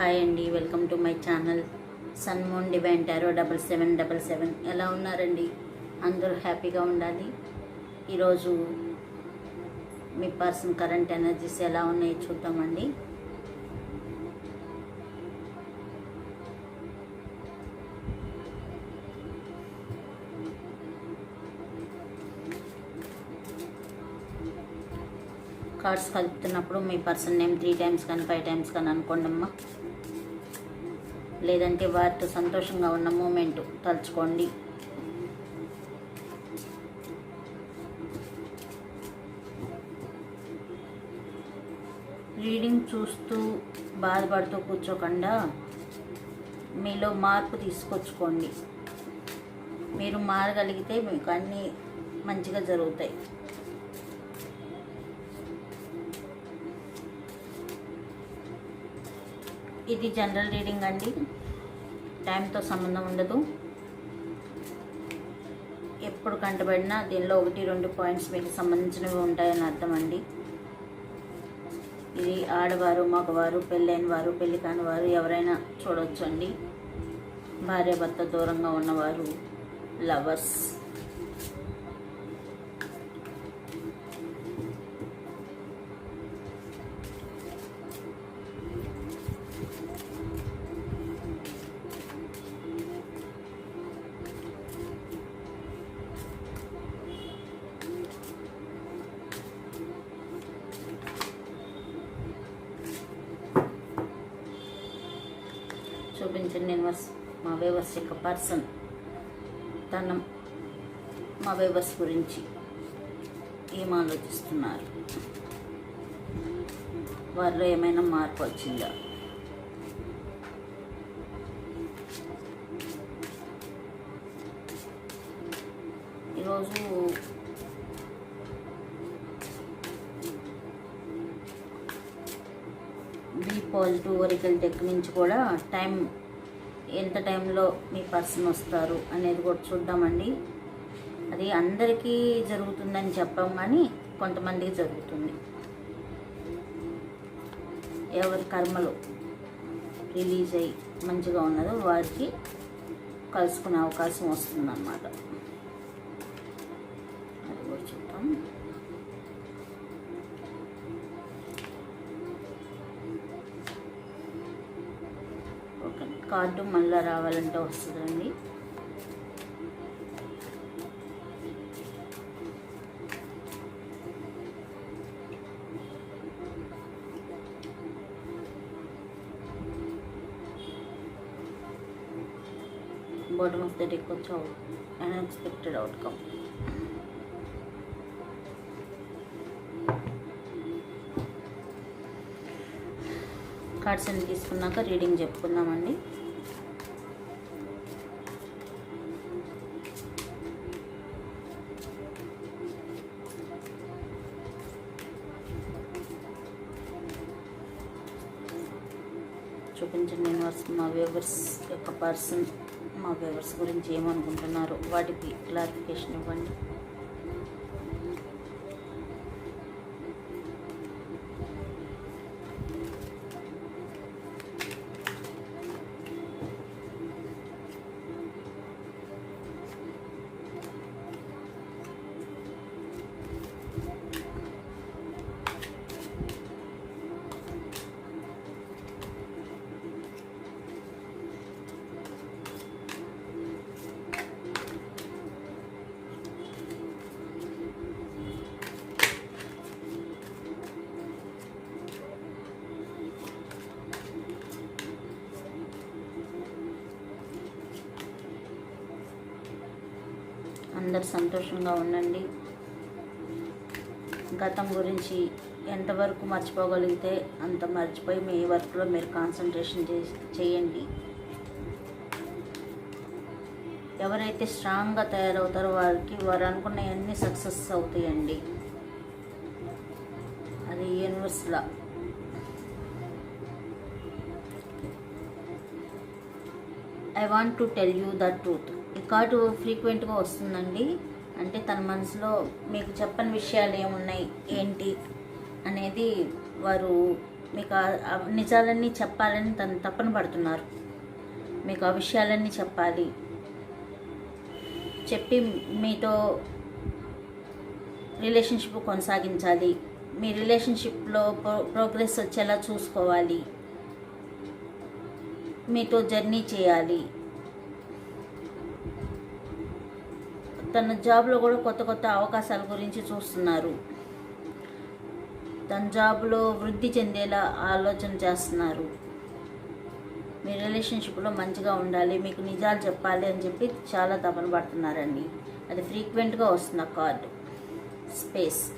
Hi అండి welcome to my channel sun moon divine tarot double seven double seven. ఎలా ఉన్నారండి? అందరూ హ్యాపీగా ఉండాలి. ఈరోజు మీ పర్సన్ కరెంట్ ఎనర్జీస్ ఎలా ఉన్నాయో చూద్దామండి. కార్డ్స్ కలుపుతున్నప్పుడు మీ పర్సన్ నేమ్ త్రీ టైమ్స్ కానీ ఫైవ్ టైమ్స్ కానీ అనుకోండి అమ్మా లేదంటే వారితో సంతోషంగా ఉన్న మూమెంట్ తలుచుకోండి. రీడింగ్ చూస్తూ బాధపడుతూ కూర్చోకుండా మీలో మార్పు తీసుకొచ్చుకోండి. మీరు మారగలిగితే మీకు అన్నీ మంచిగా జరుగుతాయి. ఇది జనరల్ రీడింగ్ అండి. టైంతో సంబంధం ఉండదు. ఎప్పుడు కంటబడినా దీనిలో ఒకటి రెండు పాయింట్స్ మీకు సంబంధించినవి ఉంటాయని అర్థం అండి ఇది ఆడవారు మగవారు పెళ్ళైన వారు పెళ్ళి కాని వారు ఎవరైనా చూడవచ్చు అండి భార్య భర్త దూరంగా ఉన్నవారు లవర్స్. చూపించండి నేను మా వేవర్స్ యొక్క పర్సన్ తన మా వేవర్స్ గురించి ఏం ఆలోచిస్తున్నారు? వారిలో ఏమైనా మార్పు వచ్చిందా? ఈరోజు బీ పాజిటివ్ వరికల్ టెక్ నుంచి కూడా టైం ఎంత టైంలో మీ పర్సన్ వస్తారు అనేది కూడా చూద్దామండి. అది అందరికీ జరుగుతుందని చెప్పాం కానీ కొంతమందికి జరుగుతుంది. ఎవరి కర్మలు రిలీజ్ అయ్యి మంచిగా ఉన్నదో వారికి కలుసుకునే అవకాశం వస్తుందన్నమాట. అది కూడా చూద్దాం. కార్డు మళ్ళీ రావాలంటే వస్తుందండి. బాటమ్ ఆఫ్ ద డెక్ వచ్చి అన్ఎక్స్పెక్టెడ్ అవుట్కమ్ కార్డ్స్ అన్ని తీసుకున్నాక రీడింగ్ చెప్పుకుందామండి. చూపించండి యూనివర్స్ మా వ్యూవర్స్ యొక్క పర్సన్ మా వ్యూవర్స్ గురించి ఏమనుకుంటున్నారు వాటికి క్లారిఫికేషన్ ఇవ్వండి. అందరు సంతోషంగా ఉండండి. గతం గురించి ఎంతవరకు మర్చిపోగలిగితే అంత మర్చిపోయి మీ వర్క్లో మీరు కాన్సన్ట్రేషన్ చేయండి. ఎవరైతే స్ట్రాంగ్గా తయారవుతారో వారికి వారు అనుకున్న అన్ని సక్సెస్ అవుతాయండి. అది యూనివర్స్లా I want to tell you the truth record ఫ్రీక్వెంట్గా వస్తుందండి. అంటే తన మనసులో మీకు చెప్పని విషయాలు ఏమున్నాయి ఏంటి అనేది వారు మీకు నిజాలన్నీ చెప్పాలని తను తప్పన పడుతున్నారు. మీకు ఆ విషయాలన్నీ చెప్పాలి. చెప్పి మీతో రిలేషన్షిప్ కొనసాగించాలి. మీ రిలేషన్షిప్లో ప్రో ప్రోగ్రెస్ వచ్చేలా చూసుకోవాలి. మీతో జర్నీ చేయాలి. తన జాబ్లో కూడా కొత్త కొత్త అవకాశాల గురించి చూస్తున్నారు. తన జాబ్లో వృద్ధి చెందేలా ఆలోచన చేస్తున్నారు. మీ రిలేషన్షిప్లో మంచిగా ఉండాలి మీకు నిజాలు చెప్పాలి అని చెప్పి చాలా తపన పడుతున్నారండి. అది ఫ్రీక్వెంట్గా వస్తుంది ఆ card. Space.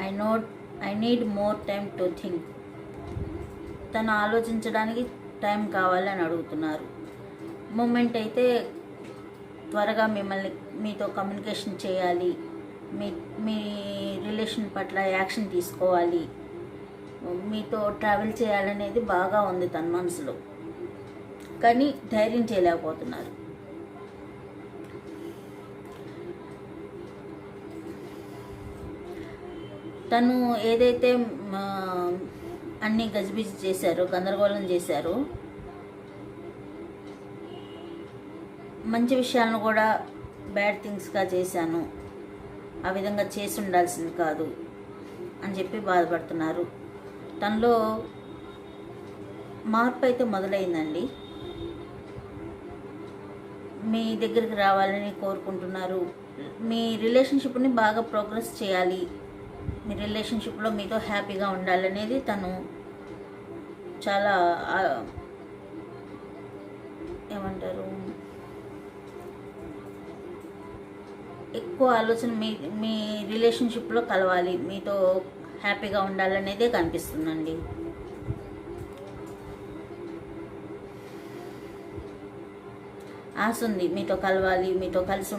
I note I need more time to think. తను ఆలోచించడానికి టైం కావాలని అడుగుతున్నారు. మూమెంట్ అయితే త్వరగా మిమ్మల్ని మీతో కమ్యూనికేషన్ చేయాలి. మీ మీ రిలేషన్ పట్ల యాక్షన్ తీసుకోవాలి. మీతో ట్రావెల్ చేయాలనేది బాగా ఉంది తన మనసులో. కానీ ధైర్యం చేయలేకపోతున్నారు. తను ఏదైతే మ, అన్ని గజిబిజి చేశారో గందరగోళం చేశారో మంచి విషయాలను కూడా బ్యాడ్ థింగ్స్గా చేశాను. ఆ విధంగా చేసి ఉండాల్సింది కాదు అని చెప్పి బాధపడుతున్నారు. తనలో మార్పు అయితే మొదలైందండి. మీ దగ్గరికి రావాలని కోరుకుంటున్నారు. మీ రిలేషన్షిప్ని బాగా ప్రోగ్రెస్ చేయాలి. మీ రిలేషన్షిప్లో మీతో హ్యాపీగా ఉండాలనేది తను చాలా ఏమంటారు? ఎక్కువ ఆలోచన మీ మీ రిలేషన్షిప్లో కలవాలి. మీతో హ్యాపీగా ఉండాలనేదే కనిపిస్తుందండి. ఆశ ఉంది మీతో కలవాలి మీతో కలిసి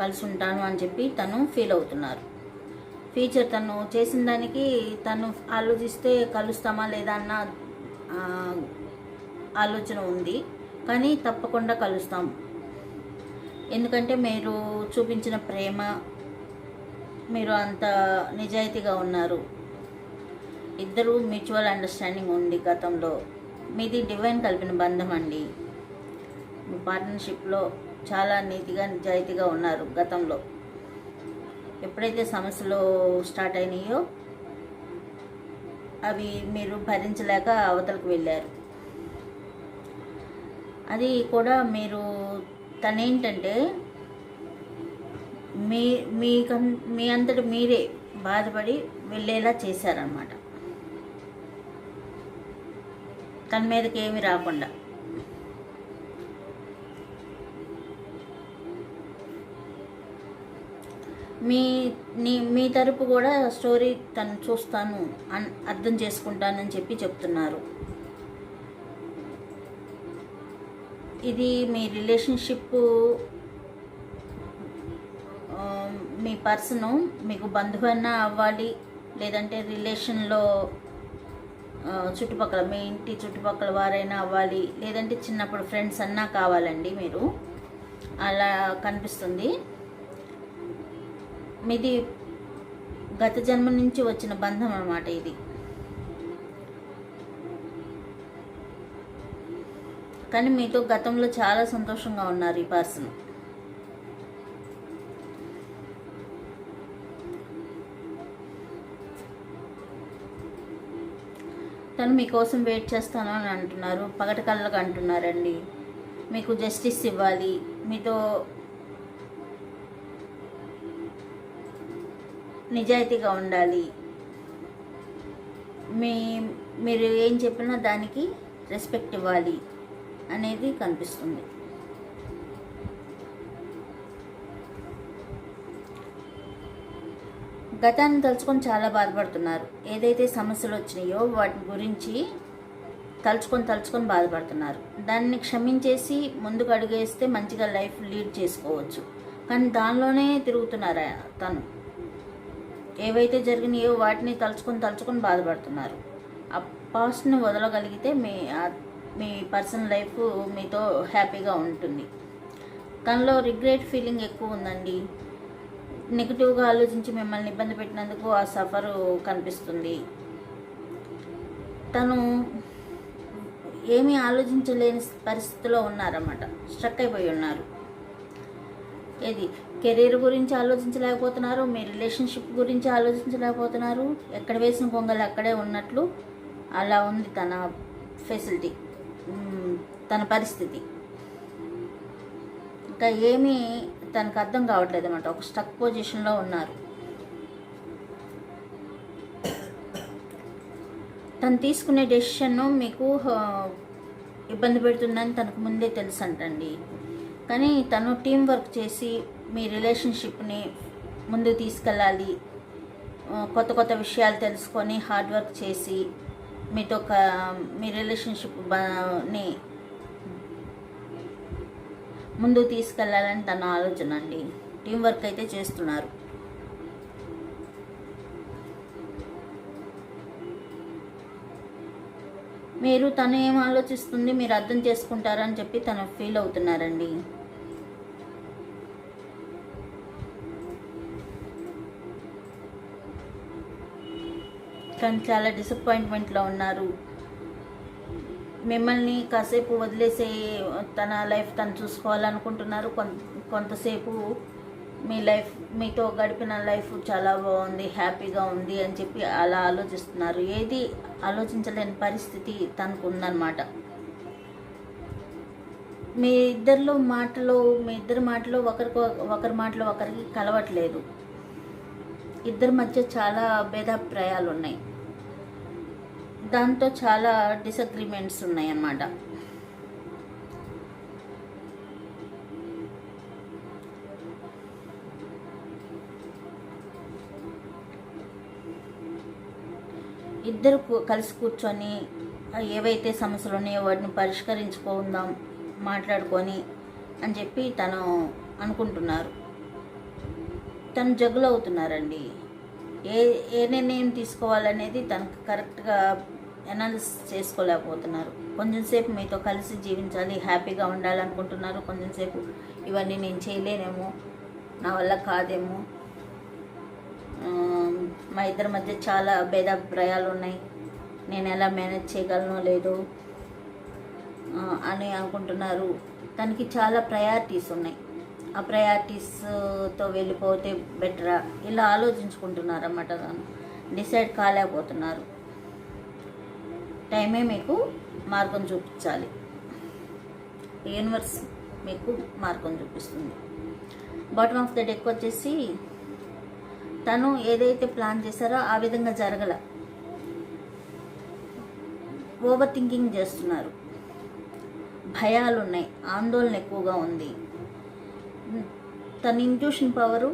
కలిసి ఉంటాను అని చెప్పి తను ఫీల్ అవుతున్నారు. ఫ్యూచర్ తను చేసిన దానికి తను ఆలోచిస్తే కలుస్తామా లేదా అన్న ఆలోచన ఉంది. కానీ తప్పకుండా కలుస్తాం. ఎందుకంటే మీరు చూపించిన ప్రేమ మీరు అంత నిజాయితీగా ఉన్నారు. ఇద్దరు మ్యూచువల్ అండర్స్టాండింగ్ ఉంది గతంలో. మీది డివైన్ కలిపిన బంధం అండి. మీ పార్ట్నర్షిప్లో చాలా నీతిగా నిజాయితీగా ఉన్నారు గతంలో. ఎప్పుడైతే సమస్యలు స్టార్ట్ అయినాయో అవి మీరు భరించలేక అవతలకు వెళ్ళారు. అది కూడా మీరు తనేంటంటే మీ మీ కన్ మీ అంతటి మీరే బాధపడి వెళ్ళేలా చేశారనమాట తన మీదకి ఏమి రాకుండా. మీ నీ మీ తరపు కూడా స్టోరీ తను చూస్తాను అన్ అర్థం చేసుకుంటానని చెప్పి చెప్తున్నారు. ఇది మీ రిలేషన్షిప్ మీ పర్సను మీకు బంధువైనా అవ్వాలి లేదంటే రిలేషన్లో చుట్టుపక్కల మీ ఇంటి చుట్టుపక్కల వారైనా అవ్వాలి లేదంటే చిన్నప్పుడు ఫ్రెండ్స్ అన్నా కావాలండి మీరు. అలా కనిపిస్తుంది. మీది గత జన్మ నుంచి వచ్చిన బంధం అన్నమాట ఇది. కానీ మీతో గతంలో చాలా సంతోషంగా ఉన్నారు ఈ పర్సన్. తను మీకోసం వెయిట్ చేస్తాను అని అంటున్నారు. పగటి కళ్ళకు అంటున్నారండి. మీకు జస్టిస్ ఇవ్వాలి. మీతో నిజాయితీగా ఉండాలి. మీ మీరు ఏం చెప్పినా దానికి రెస్పెక్ట్ ఇవ్వాలి. అనేది కనిపిస్తుంది. గతాన్ని తలుచుకొని చాలా బాధపడుతున్నారు. ఏదైతే సమస్యలు వచ్చినాయో వాటి గురించి తలుచుకొని తలుచుకొని బాధపడుతున్నారు. దాన్ని క్షమించేసి ముందుకు అడిగేస్తే మంచిగా లైఫ్ లీడ్ చేసుకోవచ్చు. కానీ దానిలోనే తిరుగుతున్నారు తను. ఏవైతే జరిగినాయో వాటిని తలుచుకొని తలుచుకొని బాధపడుతున్నారు. ఆ పాస్ట్ని వదలగలిగితే మీ మీ పర్సనల్ లైఫ్ మీతో హ్యాపీగా ఉంటుంది. తనలో రిగ్రెట్ ఫీలింగ్ ఎక్కువ ఉందండి. నెగిటివ్గా ఆలోచించి మిమ్మల్ని ఇబ్బంది పెట్టినందుకు ఆ సఫరు కనిపిస్తుంది. తను ఏమీ ఆలోచించలేని పరిస్థితిలో ఉన్నారన్నమాట. స్ట్రక్ అయిపోయి ఉన్నారు. ఏది? కెరీర్ గురించి ఆలోచించలేకపోతున్నారు మీ రిలేషన్షిప్ గురించి ఆలోచించలేకపోతున్నారు ఎక్కడ వేసిన కొంగలు అక్కడే ఉన్నట్లు అలా ఉంది తన ఫెసిలిటీ. తన పరిస్థితి. ఇంకా ఏమీ తనకు అర్థం కావట్లేదు అనమాట ఒక స్టక్ పొజిషన్లో ఉన్నారు. తను తీసుకునే డెసిషన్ మీకు ఇబ్బంది పెడుతుందని తనకు ముందే తెలుసు అంటండి కానీ తను టీం వర్క్ చేసి మీ రిలేషన్షిప్ని ముందు తీసుకెళ్ళాలి. కొత్త కొత్త విషయాలు తెలుసుకొని హార్డ్ వర్క్ చేసి మీతో ఒక మీ రిలేషన్షిప్ని ముందు తీసుకెళ్ళాలని తన ఆలోచన అండి. టీం వర్క్ అయితే చేస్తున్నారు. మీరు తను ఏం ఆలోచిస్తుంది మీరు అర్థం చేసుకుంటారని చెప్పి తను ఫీల్ అవుతున్నారండి. కానీ చాలా డిసప్పాయింట్మెంట్లో ఉన్నారు. మిమ్మల్ని కాసేపు వదిలేసే తన లైఫ్ తను చూసుకోవాలనుకుంటున్నారు. కొంత కొంతసేపు మీ లైఫ్ మీతో గడిపిన లైఫ్ చాలా బాగుంది హ్యాపీగా ఉంది అని చెప్పి అలా ఆలోచిస్తున్నారు. ఏది ఆలోచించలేని పరిస్థితి తనకు ఉందన్నమాట మీ ఇద్దరిలో మాటలు మీ ఇద్దరి మాటలు ఒకరికి ఒకరి మాటలు ఒకరికి కలవట్లేదు. ఇద్దరి మధ్య చాలా భేదాభిప్రాయాలు ఉన్నాయి దాంతో చాలా డిసగ్రిమెంట్స్ ఉన్నాయి అన్నమాట ఇద్దరు కలిసి కూర్చొని ఏవైతే సమస్యలు ఉన్నాయో వాటిని పరిష్కరించుకుందాం మాట్లాడుకొని అని చెప్పి తను అనుకుంటున్నారు. తను జగులు అవుతున్నారండి ఏ ఏ నిర్ణయం తీసుకోవాలనేది తనకు కరెక్ట్గా ఎనాలిసిస్ చేసుకోలేకపోతున్నారు. కొంచెంసేపు మీతో కలిసి జీవించాలి హ్యాపీగా ఉండాలనుకుంటున్నారు. కొంచెంసేపు ఇవన్నీ నేను చేయలేనేమో నా వల్ల కాదేమో. మా ఇద్దరి మధ్య చాలా భేదాభిప్రాయాలు ఉన్నాయి. నేను ఎలా మేనేజ్ చేయగలనో లేదో అని అనుకుంటున్నారు. తనకి చాలా ప్రయారిటీస్ ఉన్నాయి. ఆ ప్రయారిటీస్తో వెళ్ళిపోతే బెటరా? ఇలా ఆలోచించుకుంటున్నారు అన్నమాట తను. డిసైడ్ కాలేకపోతున్నారు. టైమే మీకు మార్గం చూపించాలి. యూనివర్స్ మీకు మార్గం చూపిస్తుంది. బాటమ్ ఆఫ్ ద డెక్ వచ్చేసి తను ఏదైతే ప్లాన్ చేశారో ఆ విధంగా జరగల. ఓవర్ థింకింగ్ చేస్తున్నారు. భయాలు ఉన్నాయి. ఆందోళన ఎక్కువగా ఉంది. తన ఇంట్యూషన్ పవరు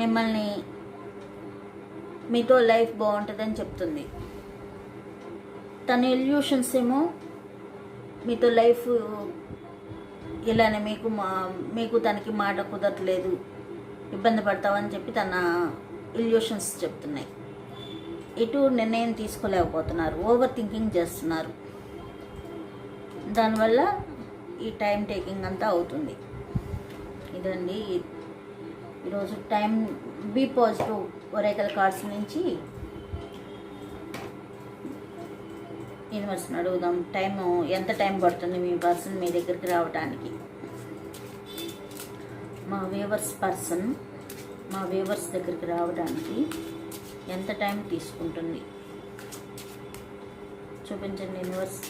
మిమ్మల్ని మీతో లైఫ్ బాగుంటుందని చెప్తుంది. తన ఇల్యూషన్స్ ఏమో మీతో లైఫ్ ఇలానే మీకు మా మీకు తనకి మాట కుదరట్లేదు ఇబ్బంది పడతావని చెప్పి తన ఇల్యూషన్స్ చెప్తున్నాయి. ఇటు నిర్ణయం తీసుకోలేకపోతున్నారు ఓవర్ థింకింగ్ చేస్తున్నారు. దానివల్ల ఈ టైం టేకింగ్ అంతా అవుతుంది. ఇదండి ఈరోజు time be positive oracle cards నుంచి యూనివర్స్ని అడుగుదాం. టైము ఎంత టైం పడుతుంది మీ పర్సన్ మీ దగ్గరికి రావడానికి మా వేవర్స్ పర్సన్ మా వేవర్స్ దగ్గరికి రావడానికి ఎంత టైం తీసుకుంటుంది? చూపించండి యూనివర్స్.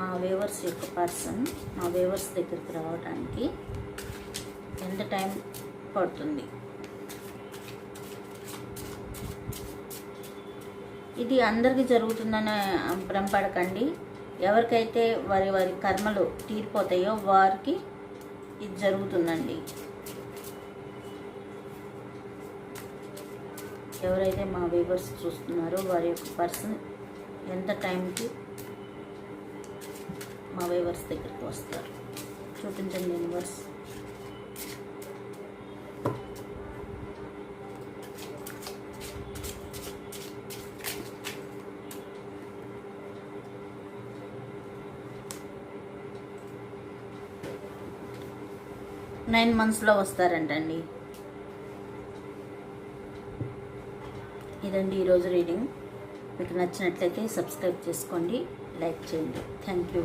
మా వేవర్స్ యొక్క పర్సన్ మా వేవర్స్ దగ్గరికి రావడానికి ఎంత టైం పడుతుంది. ఇది అందరికీ జరుగుతుందనే భ్రమపడకండి ఎవరికైతే వారి వారి కర్మలు తీరిపోతాయో వారికి ఇది జరుగుతుందండి. ఎవరైతే మా వీవర్స్ చూస్తున్నారో వారి యొక్క పర్సన్ ఎంత టైంకి మా వీవర్స్ దగ్గరికి వస్తారు. చూపించండి యూనివర్స్. నైన్ మంత్స్లో వస్తారంటండి. ఇదండి ఈరోజు రీడింగ్. మీకు నచ్చినట్లయితే సబ్స్క్రైబ్ చేసుకోండి లైక్ చేయండి. Thank you.